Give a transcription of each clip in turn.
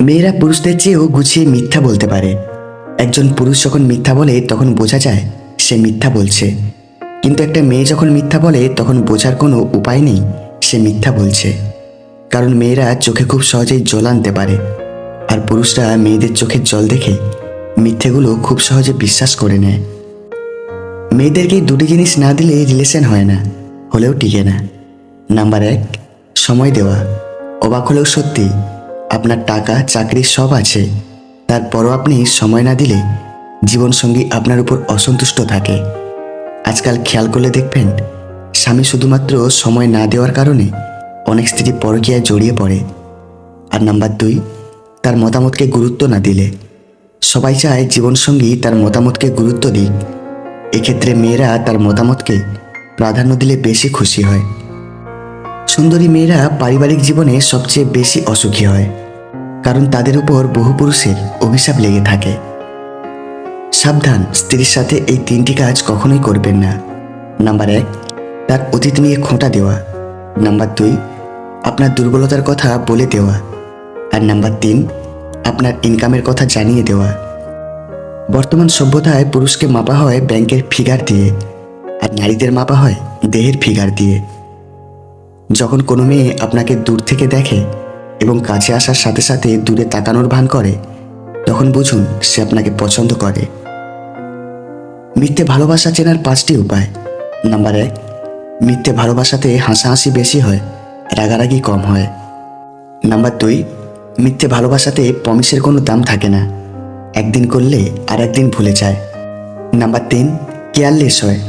মেয়েরা পুরুষদের চেয়েও গুছিয়ে মিথ্যা বলতে পারে। একজন পুরুষ যখন মিথ্যা বলে, তখন বোঝা যায় সে মিথ্যা বলছে। কিন্তু একটা মেয়ে যখন মিথ্যা বলে, তখন বোঝার কোনো উপায় নেই, সে মিথ্যা বলছে। কারণ মেয়েরা চোখে খুব সহজেই জল আনতে পারে। আর পুরুষরা মেয়েদের চোখের জল দেখে মিথ্যেগুলো খুব সহজে বিশ্বাস করে নেয়। মেয়েদেরকে দুটি জিনিস না দিলে রিলেশন হয় না, হলেও টিকে না। নাম্বার এক, সময় দেওয়া। অবাক হলেও সত্যি আপনার টাকা, চাকরি সব আছে। তারপরও আপনি সময় না দিলে জীবনসঙ্গী আপনার উপর অসন্তুষ্ট থাকে। আজকাল খেয়াল করলে দেখবেন, স্বামী শুধুমাত্র সময় না দেওয়ার কারণে অনেক স্ত্রী পরকীয়ায় জড়িয়ে পড়ে। আর নাম্বার দুই, তার মতামতকে গুরুত্ব না দিলে। সবাই চায় জীবনসঙ্গী তার মতামতকে গুরুত্ব দিক। এক্ষেত্রে মেয়েরা তার মতামতকে প্রাধান্য দিলে বেশি খুশি হয়। সুন্দরী মেয়েরা পারিবারিক জীবনে সবচেয়ে বেশি অসুখী হয়। কারণ তাদের উপর বহু পুরুষের অভিশাপ লেগে থাকে। সাবধান, স্ত্রীর সাথে এই তিনটি কাজ কখনোই করবেন না। নাম্বার এক, তার অতীত নিয়ে খোঁটা দেওয়া। নাম্বার দুই, আপনার দুর্বলতার কথা বলে দেওয়া। আর নাম্বার তিন, আপনার ইনকামের কথা জানিয়ে দেওয়া। বর্তমান সভ্যতায় পুরুষকে মাপা হয় ব্যাংকের ফিগার দিয়ে, আর নারীদের মাপা হয় দেহের ফিগার দিয়ে। যখন কোনো মেয়ে আপনাকে দূর থেকে দেখে এবং কাছে আসার সাথে সাথে দূরে তাকানোর ভান করে, তখন বুঝুন সে আপনাকে পছন্দ করে। মিথ্যে ভালোবাসা চেনার পাঁচটি উপায়। নাম্বার এক, মিথ্যে ভালোবাসাতে হাসাহাসি বেশি হয়, রাগারাগি কম হয়। নাম্বার দুই, মিথ্যে ভালোবাসাতে পমিসের কোনো দাম থাকে না, একদিন করলে আর একদিন ভুলে যায়। নাম্বার তিন, কেয়ারলেস হয়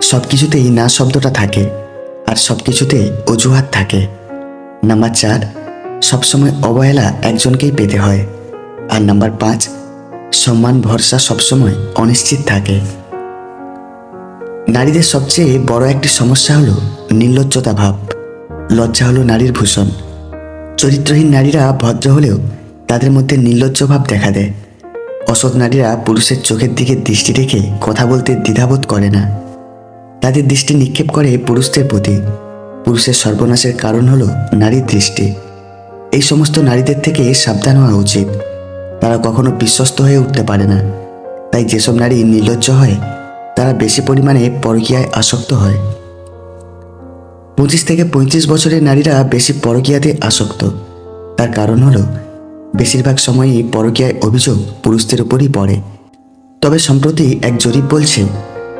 সব কিছুতেই না শব্দটা থাকে, আর সব কিছুতেই অজুহাত থাকে। নাম্বার চার সবসময় অবহেলা একজনকেই পেতে হয়। আর নাম্বার পাঁচ, সম্মান, ভরসা সবসময় অনিশ্চিত থাকে। নারীদের সবচেয়ে বড় একটি সমস্যা হলো নির্লজ্জতা ভাব। লজ্জা হলো নারীর ভূষণ। চরিত্রহীন নারীরা ভদ্র হলেও তাদের মধ্যে নির্লজ্জ ভাব দেখা দেয়। অসৎ নারীরা পুরুষের চোখের দিকে দৃষ্টি রেখে কথা বলতে দ্বিধাবোধ করে না। তাদের দৃষ্টি নিক্ষেপ করে পুরুষদের প্রতি। পুরুষের সর্বনাশের কারণ হলো নারীর দৃষ্টি। এই সমস্ত নারীদের থেকে সাবধান হওয়া উচিত। তারা কখনো বিশ্বস্ত হয়ে উঠতে পারে না। তাই যেসব নারী নির্লজ্জ হয়, তারা বেশি পরিমাণে পরকীয়ায় আসক্ত হয়। পঁচিশ থেকে পঁয়ত্রিশ বছরের নারীরা বেশি পরকীয়াতে আসক্ত। তার কারণ হলো, বেশিরভাগ সময়ই পরকীয়ায় অভিযোগ পুরুষদের উপরই পড়ে। তবে সম্প্রতি এক জরিপ বলছে,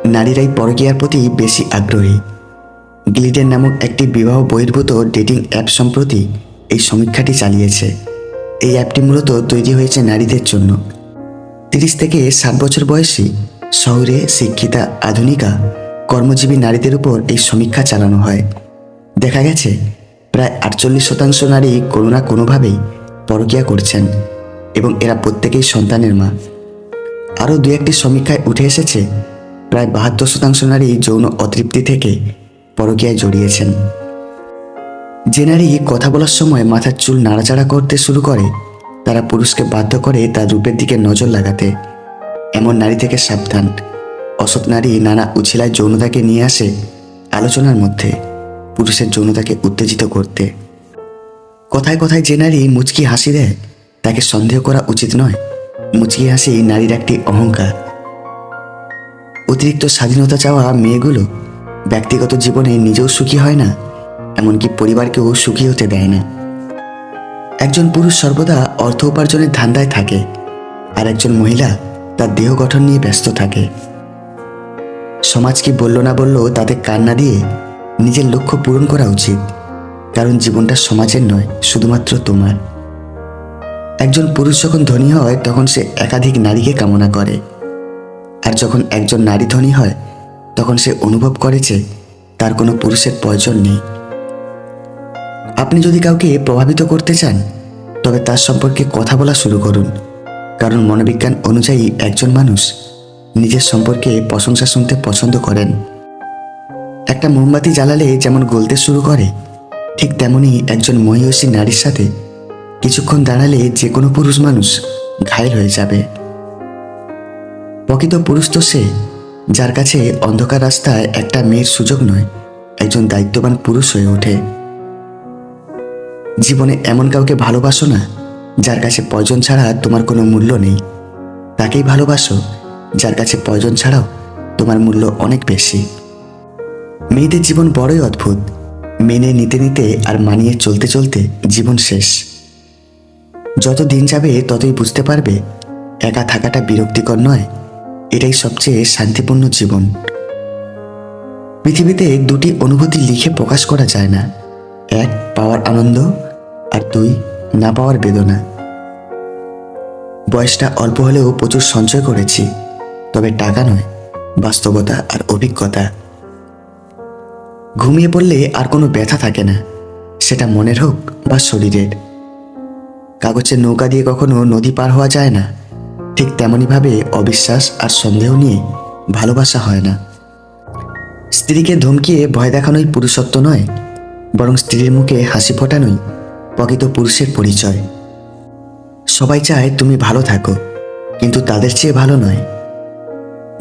নারীরাই পরকীয়ার প্রতি বেশি আগ্রহী। গ্লিডেন নামক একটি বিবাহ বহির্ভূত ডেটিং অ্যাপ সম্প্রতি এই সমীক্ষাটি চালিয়েছে। এই অ্যাপটি মূলত তৈরি হয়েছে নারীদের জন্য। তিরিশ থেকে ষাট বছর বয়সী শহরে শিক্ষিতা আধুনিকা কর্মজীবী নারীদের উপর এই সমীক্ষা চালানো হয়। দেখা গেছে, প্রায় আটচল্লিশ শতাংশ নারী কোনো না কোনোভাবেই পরকীয়া করছেন এবং এরা প্রত্যেকেই সন্তানের মা। আরও দু একটি সমীক্ষায় উঠে এসেছে, প্রায় বাহাত্তর শতাংশ নারী যৌন অতৃপ্তি থেকে পরকীয়ায় জড়িয়েছেন। যে নারী কথা বলার সময় মাথার চুল নাড়াচাড়া করতে শুরু করে, তারা পুরুষকে বাধ্য করে তার রূপের দিকে নজর লাগাতে। এমন নারী থেকে সাবধান। অসৎ নারী নানা উছিলায় যৌনতাকে নিয়ে আসে আলোচনার মধ্যে, পুরুষের যৌনতাকে উত্তেজিত করতে। কথায় কথায় যে নারী মুচকি হাসি দেয়, তাকে সন্দেহ করা উচিত নয়। মুচকি হাসি নারীর একটি অহংকার। অতিরিক্ত স্বাধীনতা চাওয়া মেয়েগুলো ব্যক্তিগত জীবনে নিজেও সুখী হয় না। এমনকি পরিবারকেও সুখী হতে দেয় না। একজন পুরুষ সর্বদা অর্থ উপার্জনের ধান্দায় থাকে, আর একজন মহিলা তার দেহ গঠন নিয়ে ব্যস্ত থাকে। সমাজ কি বলল না বলল তাতে কান না দিয়ে নিজের লক্ষ্য পূরণ করা উচিত, কারণ জীবনটা সমাজের নয়, শুধুমাত্র তোমার। একজন পুরুষ যখন ধনী হয়, তখন সে একাধিক নারীকে কামনা করে। আর যখন একজন নারী ধনী হয়, তখন সে অনুভব করে যে তার কোনো পুরুষের প্রয়োজন নেই। আপনি যদি কাউকে প্রভাবিত করতে চান, তবে তার সম্পর্কে কথা বলা শুরু করুন। কারণ মনোবিজ্ঞান অনুযায়ী একজন মানুষ নিজের সম্পর্কে প্রশংসা শুনতে পছন্দ করেন। একটা মোমবাতি জ্বালালে যেমন গলতে শুরু করে, ঠিক তেমনই একজন মহিষী নারীর সাথে কিছুক্ষণ দাঁড়ালে যে কোনো পুরুষ মানুষ ঘায়ল হয়ে যাবে। প্রকৃত পুরুষ তো সে, যার কাছে অন্ধকার রাস্তায় একটা মেয়ের সুযোগ নয়, একজন দায়িত্ববান পুরুষ হয়ে ওঠে। জীবনে এমন কাউকে ভালোবাসো না, যার কাছে পয়জন ছাড়া তোমার কোনো মূল্য নেই। তাকেই ভালোবাসো, যার কাছে পয়জন ছাড়াও তোমার মূল্য অনেক বেশি। মেয়েদের জীবন বড়ই অদ্ভুত। মেনে নিতে নিতে আর মানিয়ে চলতে চলতে জীবন শেষ। যত দিন যাবে, ততই বুঝতে পারবে, একা থাকাটা বিরক্তিকর নয়, এটাই সবচেয়ে শান্তিপূর্ণ জীবন। পৃথিবীতে দুটি অনুভূতি লিখে প্রকাশ করা যায় না। এক, পাওয়ার আনন্দ আর দুই না পাওয়ার বেদনা। বয়সটা অল্প হলেও প্রচুর সঞ্চয় করেছি, তবে টাকা নয়, বাস্তবতা আর অভিজ্ঞতা। ঘুমিয়ে পড়লে আর কোনো ব্যথা থাকে না, সেটা মনের হোক বা শরীরের। কাগজের নৌকা দিয়ে কখনো নদী পার হওয়া যায় না, ঠিক তেমনইভাবে অবিশ্বাস আর সন্দেহ নিয়ে ভালোবাসা হয় না। স্ত্রীকে ধমকিয়ে ভয় দেখানোই পুরুষত্ব নয়, বরং স্ত্রীর মুখে হাসি ফোটানোই প্রকৃত পুরুষের পরিচয়। সবাই চায় তুমি ভালো থাকো, কিন্তু তাদের চেয়ে ভালো নয়।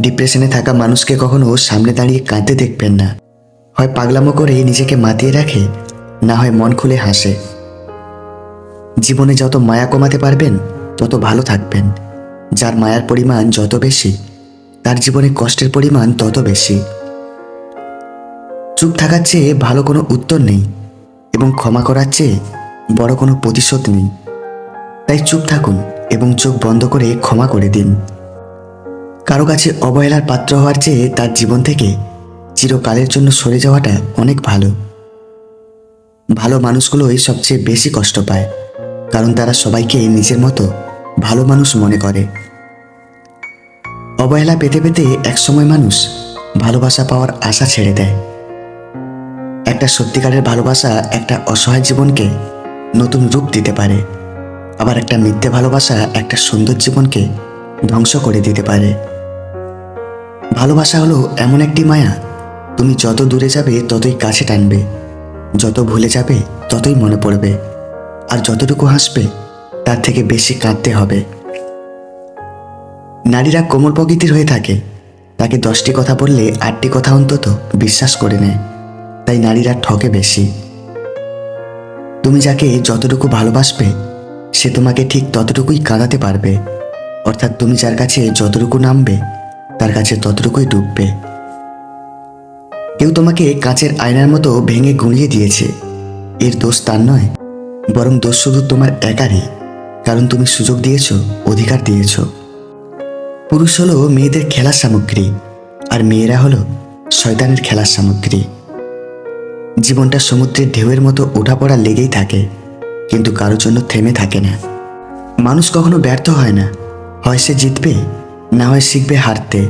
ডিপ্রেশনে থাকা মানুষকে কখনো সামনে দাঁড়িয়ে কাঁদতে দেখবেন না। হয় পাগলামো করে নিজেকে মাতিয়ে রাখে, না হয় মন খুলে হাসে। জীবনে যত মায়া কমাতে পারবেন, তত ভালো থাকবেন। যার মায়ার পরিমাণ যত বেশি, তার জীবনে কষ্টের পরিমাণ তত বেশি। চুপ থাকার চেয়ে ভালো কোনো উত্তর নেই, এবং ক্ষমা করার চেয়ে বড় কোনো প্রতিশোধ নেই। তাই চুপ থাকুন এবং চোখ বন্ধ করে ক্ষমা করে দিন। কারও কাছে অবহেলার পাত্র হওয়ার চেয়ে তার জীবন থেকে চিরকালের জন্য সরে যাওয়াটা অনেক ভালো। ভালো মানুষগুলোই সবচেয়ে বেশি কষ্ট পায়, কারণ তারা সবাইকে নিজের মতো ভালো মানুষ মনে করে। অবহেলা পেতে পেতে একসময় মানুষ ভালোবাসা পাওয়ার আশা ছেড়ে দেয়। একটা সত্যিকারের ভালোবাসা একটা অসহায় জীবনকে নতুন রূপ দিতে পারে। আবার একটা মিথ্যে ভালোবাসা একটা সুন্দর জীবনকে ধ্বংস করে দিতে পারে। ভালোবাসা হলো এমন একটি মায়া। তুমি যত দূরে যাবে, ততই কাছে টানবে। যত ভুলে যাবে, ততই মনে পড়বে। আর যতটুকু হাসবে, তার থেকে বেশি কাঁদতে হবে। নারীরা কোমল প্রকৃতির হয়ে থাকে। তাকে দশটি কথা বললে আটটি কথা অন্তত বিশ্বাস করে নেয়। তাই নারীরা ঠকে বেশি। তুমি যাকে যতটুকু ভালোবাসবে, সে তোমাকে ঠিক ততটুকুই কাঁদাতে পারবে। অর্থাৎ তুমি যার কাছে যতটুকু নামবে, তার কাছে ততটুকুই ডুববে। কেউ তোমাকে কাঁচের আয়নার মতো ভেঙে গুঁড়িয়ে দিয়েছে। এর দোষ তার নয়, বরং দোষ শুধু তোমার একারই, কারণ তুমি সুযোগ দিয়েছ, অধিকার দিয়েছ। পুরুষ হলো মেয়েদের খেলার সামগ্রী, আর মেয়েরা হলো শয়তানের খেলার সামগ্রী। জীবনটা সমুদ্রের ঢেউয়ের মতো ওঠাপড়া লেগেই থাকে, কিন্তু কারোর জন্য থেমে থাকে না। মানুষ কখনো ব্যর্থ হয় না। হয় সে জিতবে, না হয় শিখবে হারতে।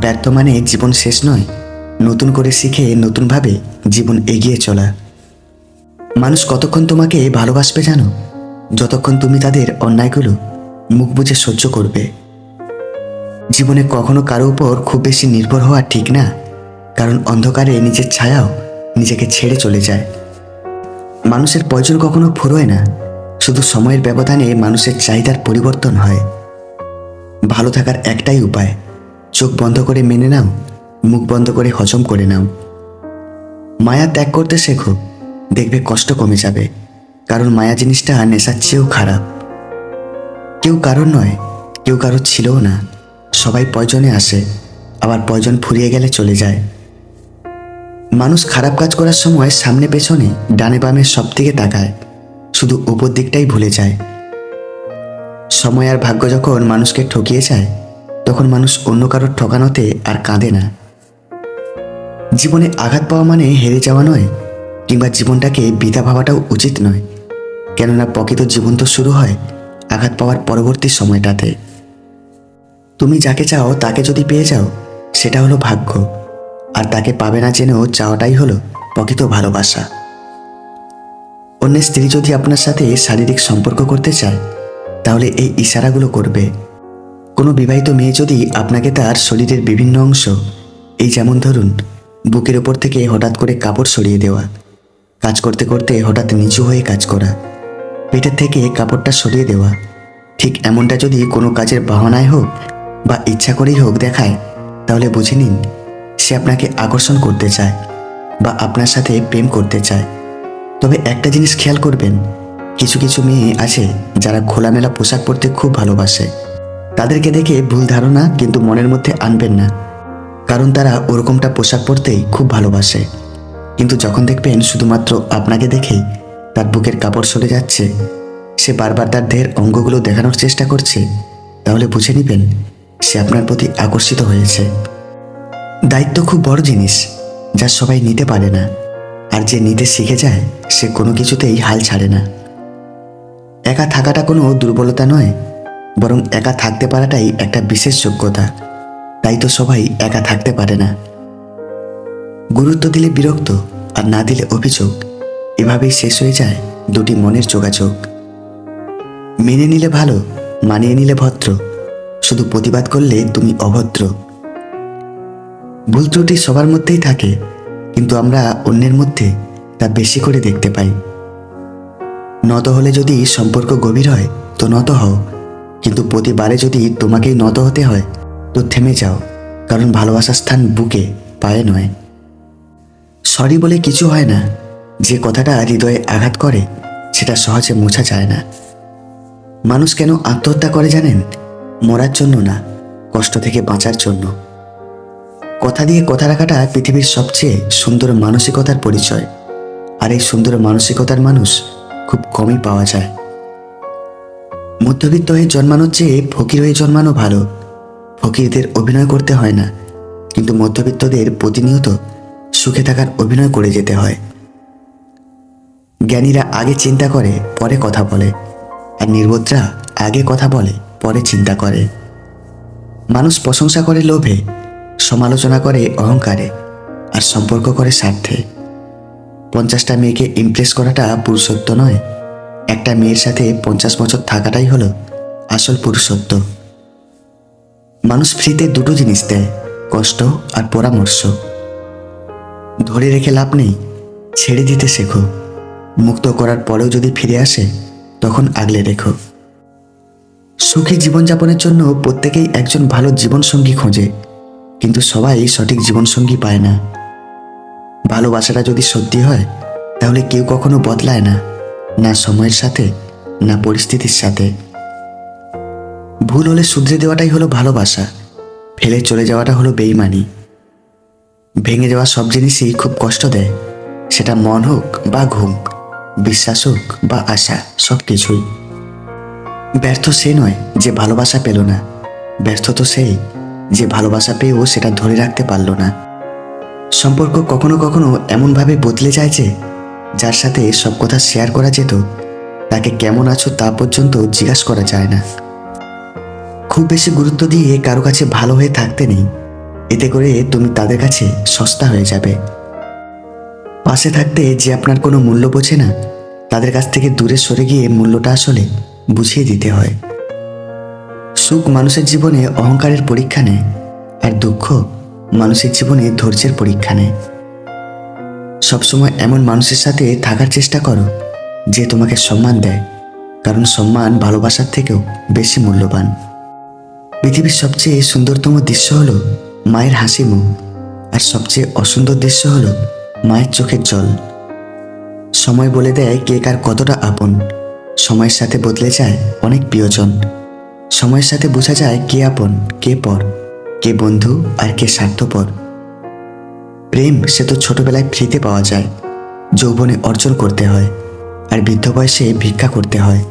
ব্যর্থ মানে জীবন শেষ নয়, নতুন করে শিখে নতুনভাবে জীবন এগিয়ে চলা। মানুষ কতক্ষণ তোমাকে ভালোবাসবে জানো? যতক্ষণ তুমি তাদের অন্যায়গুলো মুখ বুঝে সহ্য করবে। জীবনে কখনো কারও উপর খুব বেশি নির্ভর হওয়া ঠিক না, কারণ অন্ধকারে নিজের ছায়াও নিজেকে ছেড়ে চলে যায়। মানুষের প্রয়োজন কখনো ফুরোয় না। শুধু সময়ের ব্যবধানে মানুষের চাহিদার পরিবর্তন হয়। ভালো থাকার একটাই উপায়, চোখ বন্ধ করে মেনে নাও, মুখ বন্ধ করে হজম করে নাও। মায়া ত্যাগ করতে শেখো, দেখবে কষ্ট কমে যাবে। কারণ মায়া জিনিসটা নেশার চেয়েও খারাপ। কেউ কারোর নয়, কেউ কারোর ছিলও না। সবাই প্রয়োজনে আসে, আবার প্রয়োজন ফুরিয়ে গেলে চলে যায়। মানুষ খারাপ কাজ করার সময় সামনে পেছনে, ডানে বামে সব দিকে তাকায়। শুধু উপর দিকটাই ভুলে যায়। সময় আর ভাগ্য যখন মানুষকে ঠকিয়ে যায়, তখন মানুষ অন্য কারোর ঠকানোতে আর কাঁদে না। জীবনে আঘাত পাওয়া মানে হেরে যাওয়া নয়, কিংবা জীবনটাকে বিধা ভাবাটাও উচিত নয়। কেননা প্রকৃত জীবন তো শুরু হয় আঘাত পাওয়ার পরবর্তী সময়টাতে। তুমি যাকে চাও তাকে যদি পেয়ে যাও, সেটা হলো ভাগ্য। আর তাকে পাবে না জেনেও চাওয়াটাই হলো প্রকৃত ভালোবাসা। অন্য স্ত্রী যদি আপনার সাথে শারীরিক সম্পর্ক করতে চায়, তাহলে এই ইশারাগুলো করবে। কোনো বিবাহিত মেয়ে যদি আপনাকে তার শরীরের বিভিন্ন অংশ, এই যেমন ধরুন, বুকের ওপর থেকে হঠাৎ করে কাপড় সরিয়ে দেওয়া, কাজ করতে করতে হঠাৎ নিচু হয়ে কাজ করা, পেটের থেকে কাপড়টা সরিয়ে দেওয়া, ঠিক এমনটা যদি কোনো কাজের বাহনায় হোক বা ইচ্ছা করেই হোক দেখায়, তাহলে বুঝে নিন সে আপনাকে আকর্ষণ করতে চায় বা আপনার সাথে প্রেম করতে চায়। তবে একটা জিনিস খেয়াল করবেন, কিছু কিছু মেয়ে আছে যারা খোলামেলা পোশাক পরতে খুব ভালোবাসে। তাদেরকে দেখে ভুল ধারণা কিন্তু মনের মধ্যে আনবেন না। কারণ তারা ওরকমটা পোশাক পরতেই খুব ভালোবাসে। কিন্তু যখন দেখবেন শুধুমাত্র আপনাকে দেখেই তার বুকের কাপড় সরে যাচ্ছে, সে বারবার তার দেহের অঙ্গগুলো দেখানোর চেষ্টা করছে, তাহলে বুঝে নেবেন সে আপনার প্রতি আকর্ষিত হয়েছে। দায়িত্ব খুব বড় জিনিস, যা সবাই নিতে পারে না। আর যে নিতে শিখে যায়, সে কোনো কিছুতেই হাল ছাড়ে না। একা থাকাটা কোনো দুর্বলতা নয়, বরং একা থাকতে পারাটাই একটা বিশেষ যোগ্যতা। তাই তো সবাই একা থাকতে পারে না। গুরুত্ব দিলে বিরক্ত, আর না দিলে অভিযোগ। এভাবেই শেষ হয়ে যায় দুটি মনের যোগাযোগ। মেনে নিলে ভালো, মানিয়ে নিলে ভদ্র। শুধু প্রতিবাদ করলে তুমি অভদ্র। ভুল ত্রুটি সবার মধ্যেই থাকে, কিন্তু আমরা অন্যের মধ্যে তা বেশি করে দেখতে পাই। নত হলে যদি সম্পর্ক গভীর হয়, তো নত হও। কিন্তু প্রতিবারে যদি তোমাকেই নত হতে হয়, তো থেমে যাও, কারণ ভালোবাসার স্থান বুকে, পায়ে নয়। সরি বলে কিছু হয় না, যে কথাটা হৃদয়ে আঘাত করে, সেটা সহজে মোছা যায় না। মানুষ কেন আত্মহত্যা করে জানেন? মরার জন্য না, কষ্ট থেকে বাঁচার জন্য। কথা দিয়ে কথা রাখাটা পৃথিবীর সবচেয়ে সুন্দর মানসিকতার পরিচয়। আর এই সুন্দর মানসিকতার মানুষ খুব কমই পাওয়া যায়। মধ্যবিত্ত হয়ে জন্মানোর চেয়ে ফকির হয়ে জন্মানো ভালো। ফকিরদের অভিনয় করতে হয় না, কিন্তু মধ্যবিত্তদের প্রতিনিয়ত সুখে থাকার অভিনয় করে যেতে হয়। জ্ঞানীরা আগে চিন্তা করে, পরে কথা বলে। আর নির্বোধরা আগে কথা বলে, পরে চিন্তা করে। মানুষ প্রশংসা করে লোভে সমালোচনা করে অহংকারে আর সম্পর্ক করে স্বার্থে। পঞ্চাশটা মেয়েকে ইমপ্রেস করাটা পুরুষত্ব নয়। একটা মেয়ের সাথে পঞ্চাশ বছর থাকাটাই হলো আসল পুরুষত্ব। মানুষ ফ্রিতে দুটো জিনিস দেয়, কষ্ট আর পরামর্শ। ধরে রেখে লাভ নেই, ছেড়ে দিতে শেখো। মুক্ত করার পরেও যদি ফিরে আসে, তখন আগলে রেখো। সুখী জীবনযাপনের জন্য প্রত্যেকেই একজন ভালো জীবনসঙ্গী খোঁজে। কিন্তু সবাই সঠিক জীবনসঙ্গী পায় না। ভালোবাসাটা যদি সত্যি হয়, তাহলে কেউ কখনো বদলায় না না সময়ের সাথে, না পরিস্থিতির সাথে। ভুল হলে শুধরে দেওয়াটাই হলো ভালোবাসা, ফেলে চলে যাওয়াটা হলো বেইমানি। ভেঙে যাওয়া সব জিনিসই খুব কষ্ট দেয়, সেটা মন হোক বা ঘুম, বিশ্বাস হোক বা আশা, সব কিছুই। ব্যর্থ সে নয় যে ভালোবাসা পেল না, ব্যর্থ তো সেই যে ভালোবাসা পেয়েও সেটা ধরে রাখতে পারল না। সম্পর্ক কখনো কখনো এমনভাবে বদলে যায় যে, যার সাথে সব কথা শেয়ার করা যেত, তাকে কেমন আছো তা পর্যন্ত জিজ্ঞাসা করা যায় না। খুব বেশি গুরুত্ব দিয়ে কারও কাছে ভালো হয়ে থাকতে নেই। এতে করে তুমি তাদের কাছে সস্তা হয়ে যাবে। পাশে থাকতে যে আপনার কোনো মূল্য বোঝে না, তাদের কাছ থেকে দূরে সরে গিয়ে মূল্যটা আসলে বুঝিয়ে দিতে হয়। সুখ মানুষের জীবনে অহংকারের পরীক্ষা নেয়, আর দুঃখ মানুষের জীবনে ধৈর্যের পরীক্ষা নেয়। সবসময় এমন মানুষের সাথে থাকার চেষ্টা করো, যে তোমাকে সম্মান দেয়, কারণ সম্মান ভালোবাসার থেকেও বেশি মূল্যবান। পৃথিবীর সবচেয়ে সুন্দরতম দৃশ্য হলো মায়ের হাসি মুখ, আর সবচেয়ে অসুন্দর দৃশ্য হলো মায়ের চোখের জল। সময় বলে দেয় কে কার কতটা আপন, সময়ের সাথে বদলে যায় অনেক প্রিয়জন। সময়ের সাথে বোঝা যায় কে আপন, কে পর, কে বন্ধু আর কে স্বার্থপর। প্রেম সে তো ছোটবেলায় ফ্রিতে পাওয়া যায়, যৌবনে অর্জন করতে হয় আর বৃদ্ধ বয়সে ভিক্ষা করতে হয়।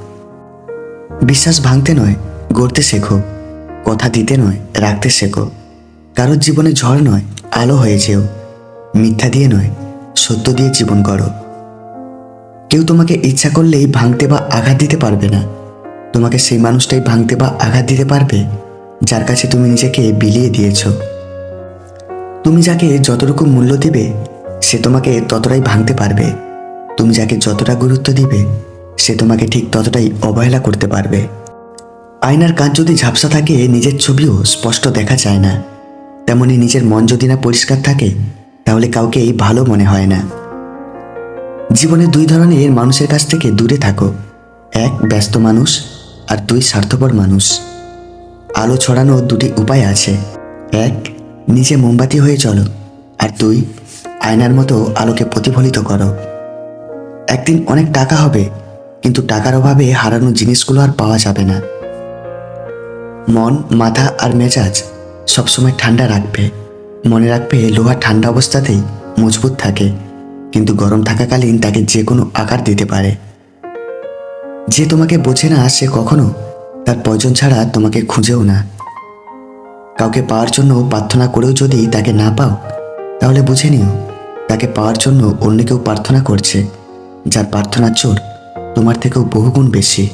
বিশ্বাস ভাঙতে নয়, গড়তে শেখো, কথা দিতে নয়, রাখতে শেখো। কারোর জীবনে ঝড় নয়, আলো হয়ে যেও, মিথ্যা দিয়ে নয়, সত্য দিয়ে জীবন করো কেউ তোমাকে ইচ্ছা করলেই ভাঙতে বা আঘাত দিতে পারবে না। তোমাকে সেই মানুষটাই ভাঙতে বা আঘাত দিতে পারবে, যার কাছে তুমি নিজেকে বিলিয়ে দিয়েছ। তুমি যাকে যতটুকু মূল্য দিবে, সে তোমাকে ততটাই ভাঙতে পারবে। তুমি যাকে যতটা গুরুত্ব দিবে, সে তোমাকে ঠিক ততটাই অবহেলা করতে পারবে। আয়নার কাজ যদি ঝাপসা থাকে, নিজের ছবিও স্পষ্ট দেখা যায় না। তেমনি নিজের মন যদি না পরিষ্কার থাকে, তাহলে কাউকেই ভালো মনে হয় না। জীবনে দুই ধরনের মানুষের কাছ থেকে দূরে থাকো। এক, ব্যস্ত মানুষ। আর দুই স্বার্থপর মানুষ। আলো ছড়ানোর দুটি উপায় আছে। এক নিজে মোমবাতি হয়ে চলো। আর দুই, আয়নার মতো আলোকে প্রতিফলিত করো। একদিন অনেক টাকা হবে, কিন্তু টাকার অভাবে হারানো জিনিসগুলো আর পাওয়া যাবে না। মন, মাথা আর মেজাজ সবসময় ঠান্ডা রাখবে। মনে রাখবে লোহা ঠান্ডা অবস্থাতেই মজবুত থাকে, কিন্তু গরম থাকাকালীন তাকে যে কোনো আকার দিতে পারে। যে তোমাকে বোঝে না সে কখনো, তার প্রয়োজন ছাড়া তোমাকে খুঁজেও না। কাউকে পাওয়ার জন্য প্রার্থনা করেও যদি তাকে না পাও, তাহলে বুঝে নিও, তাকে পাওয়ার জন্য অন্য কেউ প্রার্থনা করছে, যার প্রার্থনার চোর তোমার থেকেও বহুগুণ বেশি।